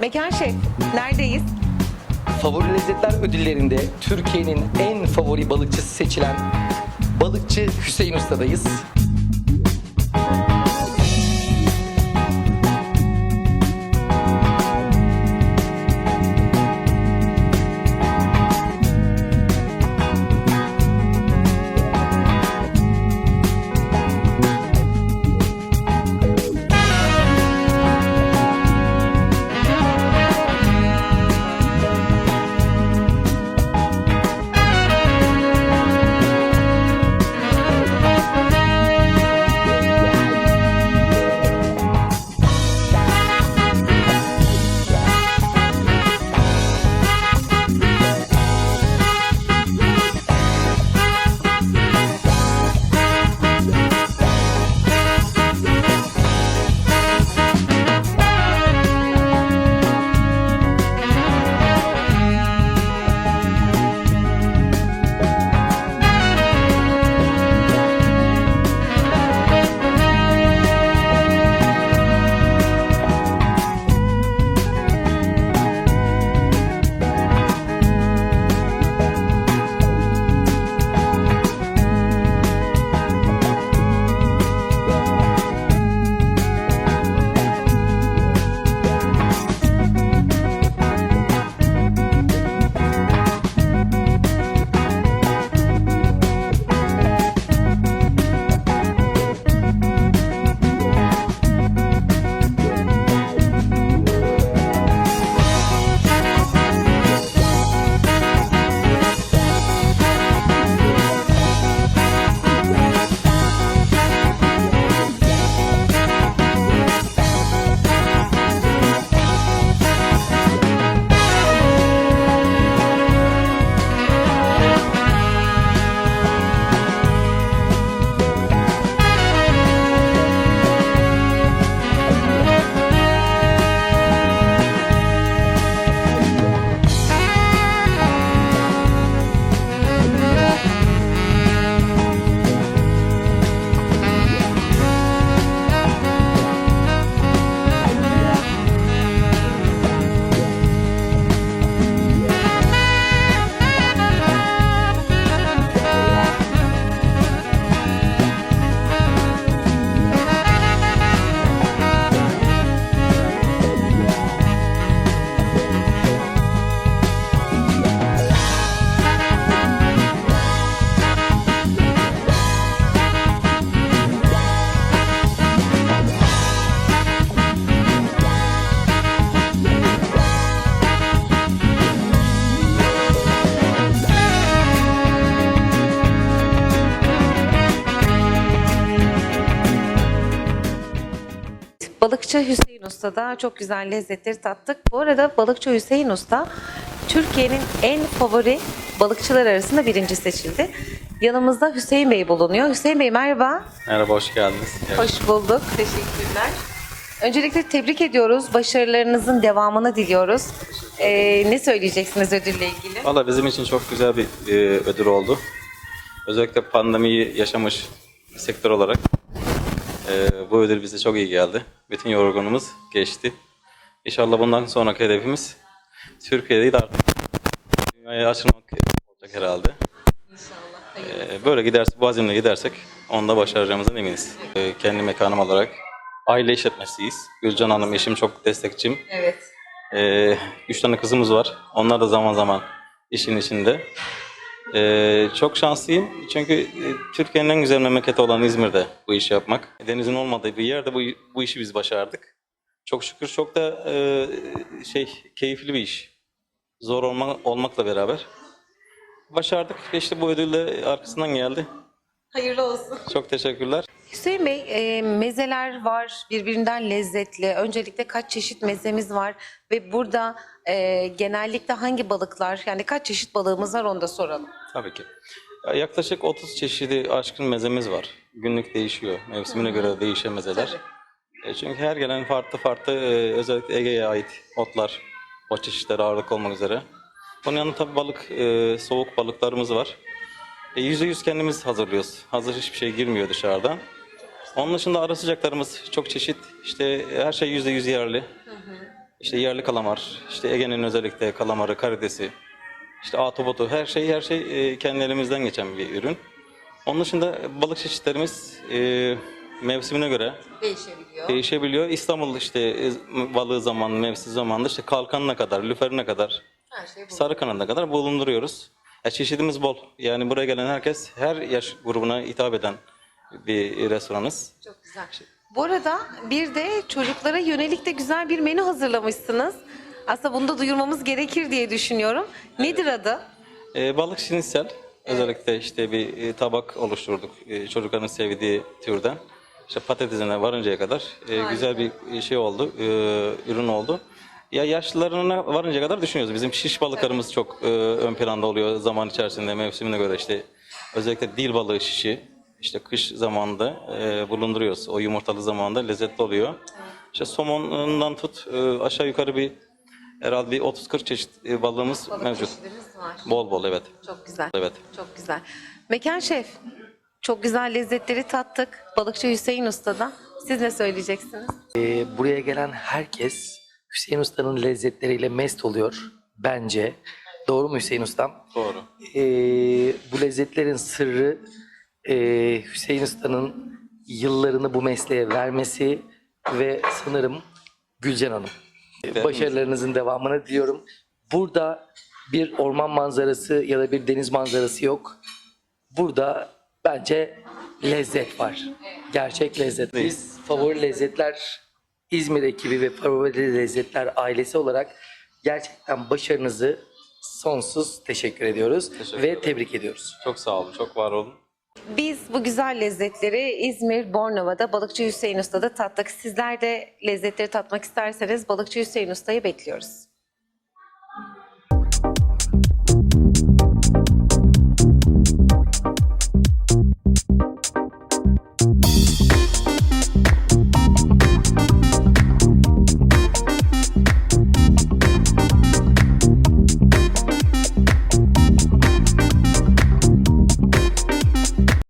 Mekan Şef, neredeyiz? Favori Lezzetler Ödülleri'nde Türkiye'nin en favori balıkçısı seçilen balıkçı Hüseyin Usta'dayız. Balıkçı Hüseyin Usta'da çok güzel lezzetleri tattık. Bu arada Balıkçı Hüseyin Usta Türkiye'nin en favori balıkçılar arasında birinci seçildi. Yanımızda Hüseyin Bey bulunuyor. Hüseyin Bey merhaba. Merhaba, hoş geldiniz. Hoş bulduk. Teşekkürler. Öncelikle tebrik ediyoruz. Başarılarınızın devamını diliyoruz. Ee, ne söyleyeceksiniz ödülle ilgili? Valla bizim için çok güzel bir e, ödül oldu. Özellikle pandemiyi yaşamış bir sektör olarak e, bu ödül bize çok iyi geldi. Bütün yorgunumuz geçti. İnşallah bundan sonraki hedefimiz Türkiye değil artık dünyaya açılmak olacak herhalde. E, böyle giderse, bu azimle gidersek onda başaracağımızdan eminiz. E, kendi mekanım olarak aile işletmesiyiz. Gülcan Hanım eşim çok destekçim. Evet. Ee, üç tane kızımız var. Onlar da zaman zaman işin içinde. Ee, çok şanslıyım çünkü e, Türkiye'nin en güzel memleketi olan İzmir'de bu işi yapmak. Denizin olmadığı bir yerde bu, bu işi biz başardık. Çok şükür çok da e, şey keyifli bir iş. Zor olma, olmakla beraber. Başardık ve işte bu ödül de arkasından geldi. Hayırlı olsun. Çok teşekkürler. Hüseyin Bey, e, mezeler var, birbirinden lezzetli. Öncelikle kaç çeşit mezemiz var ve burada e, genellikle hangi balıklar, yani kaç çeşit balığımız var onu da soralım. Tabii ki. Ya Yaklaşık 30 çeşidi aşkın mezemiz var. Günlük değişiyor. Mevsimine göre de değişen mezeler. E, çünkü her gelen farklı farklı e, özellikle Ege'ye ait otlar, o çeşitler ağırlık olmak üzere. Bunun yanında tabii balık, e, soğuk balıklarımız var. E, %100 kendimiz hazırlıyoruz. Hazır hiçbir şey girmiyor dışarıdan. Onun dışında ara sıcaklarımız çok çeşit. İşte her şey %100 yerli. işte yerli kalamar, işte Ege'nin özellikle kalamarı, karidesi, işte atobotu, her şey her şey e, kendi elimizden geçen bir ürün. Onun dışında balık çeşitlerimiz e, mevsimine göre Değişebiliyor. değişebiliyor. İstanbul işte e, balığı zamanı, mevsim zamanında işte kalkanına kadar, lüferine kadar, Her şey bu. sarı kanadına kadar bulunduruyoruz. Ya çeşidimiz bol. Yani buraya gelen herkes her yaş grubuna hitap eden bir restoranız. Çok güzel. Bu arada bir de çocuklara yönelik de güzel bir menü hazırlamışsınız. Aslında bunu da duyurmamız gerekir diye düşünüyorum. Nedir adı? Ee, balık şinisel. Özellikle işte bir e, tabak oluşturduk e, çocukların sevdiği türden. İşte patatesine varıncaya kadar e, güzel bir şey oldu, e, ürün oldu. Ya yaşlılarına varıncaya kadar düşünüyoruz. Bizim şiş balıklarımız çok e, ön planda oluyor zaman içerisinde mevsimine göre işte özellikle dil balığı şişi işte kış zamanında e, bulunduruyoruz. O yumurtalı zamanında lezzetli oluyor. İşte somonundan tut e, aşağı yukarı bir herhalde bir 30-40 çeşit e, balığımız mevcut. çeşidimiz var. Bol bol evet. Çok güzel. Evet. Çok güzel. Mekan şef, çok güzel lezzetleri tattık. Balıkçı Hüseyin Usta'da. Siz ne söyleyeceksiniz? Ee, buraya gelen herkes Hüseyin Usta'nın lezzetleriyle mest oluyor bence. Doğru mu Hüseyin Ustam? Doğru. Ee, bu lezzetlerin sırrı e, Hüseyin Usta'nın yıllarını bu mesleğe vermesi ve sanırım Gülcan Hanım. Başarılarınızın devamını diliyorum. Burada bir orman manzarası ya da bir deniz manzarası yok. Burada bence lezzet var. Gerçek lezzet. Biz favori lezzetler İzmir ekibi ve favori lezzetler ailesi olarak gerçekten başarınızı sonsuz teşekkür ediyoruz Teşekkür ve ederim. tebrik ediyoruz. Çok sağ olun, çok var olun. Biz bu güzel lezzetleri İzmir, Bornova'da Balıkçı Hüseyin Usta'da tattık. Sizler de lezzetleri tatmak isterseniz Balıkçı Hüseyin Usta'yı bekliyoruz.